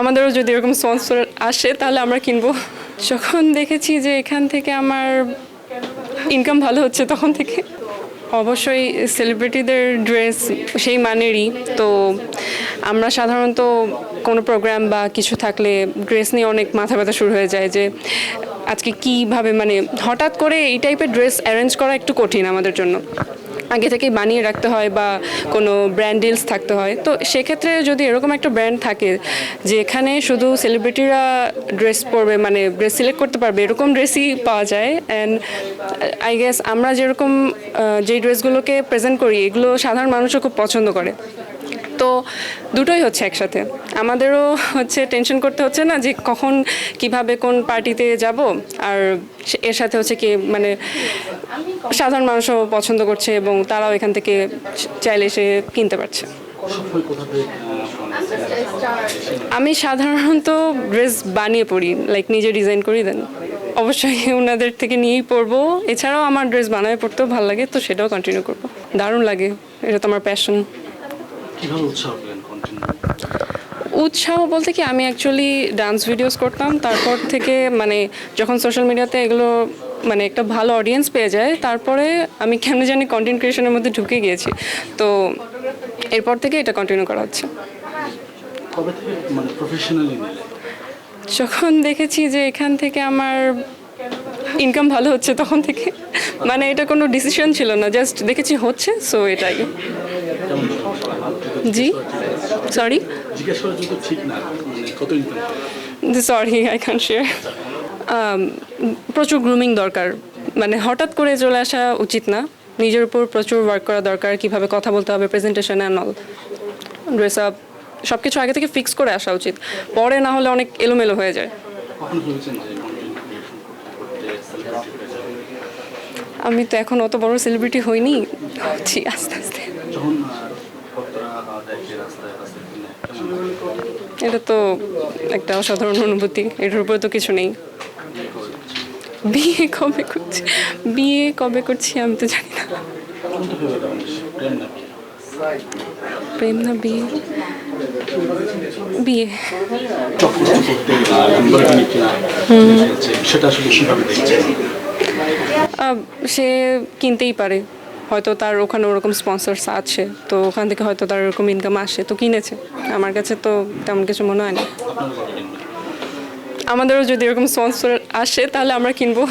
আমাদেরও যদি এরকম স্পন্সর আসে, তাহলে আমরা কিনবো। যখন দেখেছি যে এখান থেকে আমার ইনকাম ভালো হচ্ছে, তখন থেকে অবশ্যই সেলিব্রিটিদের ড্রেস সেই মানেরই। তো আমরা সাধারণত কোনো প্রোগ্রাম বা কিছু থাকলে ড্রেস নিয়ে অনেক মাথা ব্যথা শুরু হয়ে যায় যে আজকে কীভাবে মানে হঠাৎ করে এই টাইপের ড্রেস অ্যারেঞ্জ করা একটু কঠিন আমাদের জন্য। আগে থেকেই বানিয়ে রাখতে হয় বা কোনো ব্র্যান্ড ডিলস থাকতে হয়। তো সেক্ষেত্রে যদি এরকম একটা ব্র্যান্ড থাকে, যেখানে শুধু সেলিব্রিটিরা ড্রেস পরবে মানে ড্রেস সিলেক্ট করতে পারবে, এরকম ড্রেসই পাওয়া যায়। অ্যান্ড আই গেস আমরা যেরকম যেই ড্রেসগুলোকে প্রেজেন্ট করি, এগুলো সাধারণ মানুষও খুব পছন্দ করে। তো দুটোই হচ্ছে একসাথে। আমাদেরও হচ্ছে টেনশন করতে হচ্ছে না যে কখন কীভাবে কোন পার্টিতে যাব, আর এর সাথে হচ্ছে কি মানে সাধারণ মানুষও পছন্দ করছে এবং তারাও এখান থেকে চাইলে এসে কিনতে পারছে। আমি সাধারণত ড্রেস বানিয়ে পড়ি লাইক নিজে ডিজাইন করি দেন অবশ্যই ওনাদের থেকে নিয়েই পরবো। এছাড়াও আমার ড্রেস বানায় পড়তেও ভালো লাগে, তো সেটাও কন্টিনিউ করব। দারুণ লাগে, এটা তো আমার প্যাশন কীভাবে উৎসাহ পেলেন কন্টেন্ট উৎসাহ বলতে কি আমি অ্যাকচুয়ালি ডান্স ভিডিওস করতাম তারপর থেকে মানে যখন সোশ্যাল মিডিয়াতে এগুলো মানে একটা ভালো অডিয়েন্স পেয়ে যায় তারপরে আমি কেন জানি কন্টেন্ট ক্রিয়েশনের মধ্যে ঢুকে গিয়েছি। তো এরপর থেকে এটা কন্টিনিউ করা হচ্ছে। কবে থেকে মানে প্রফেশনালি যখন দেখেছি যে এখান থেকে আমার ইনকাম ভালো হচ্ছে তখন থেকে মানে এটা কোনো ডিসিশন ছিল না জাস্ট দেখেছি হচ্ছে সো এটাই। জি? Sorry sorry I can share প্রচুর গ্রুমিং দরকার। মানে হঠাৎ করে চলে আসা উচিত না। নিজের উপর প্রচুর ওয়ার্ক করা দরকার কীভাবে কথা বলতে হবে presentation and all dress up সব কিছু আগে থেকে ফিক্স করে আসা উচিত। পরে না হলে অনেক এলোমেলো হয়ে যায়। আমি তো এখন অত বড় সেলিব্রিটি হইনি। আস্তে আস্তে। এটা তো একটা অসাধারণ অনুভূতি। এটার উপরে তো কিছু নেই। বিয়ে কবে করছি? বিয়ে কবে করছি আমি তো জানি না। প্রেম না বিয়ে? বিয়ে। সে কিনতেই পারে। হয়তো তার ওখানে ওরকম স্পন্সার্স আছে, তো ওখান থেকে হয়তো তার ওরকম ইনকাম আসে, তো কিনেছে। আমার কাছে তো তেমন কিছু মনে হয় না। আমাদেরও যদি এরকম স্পন্সর আসে, তাহলে আমরা কিনবো।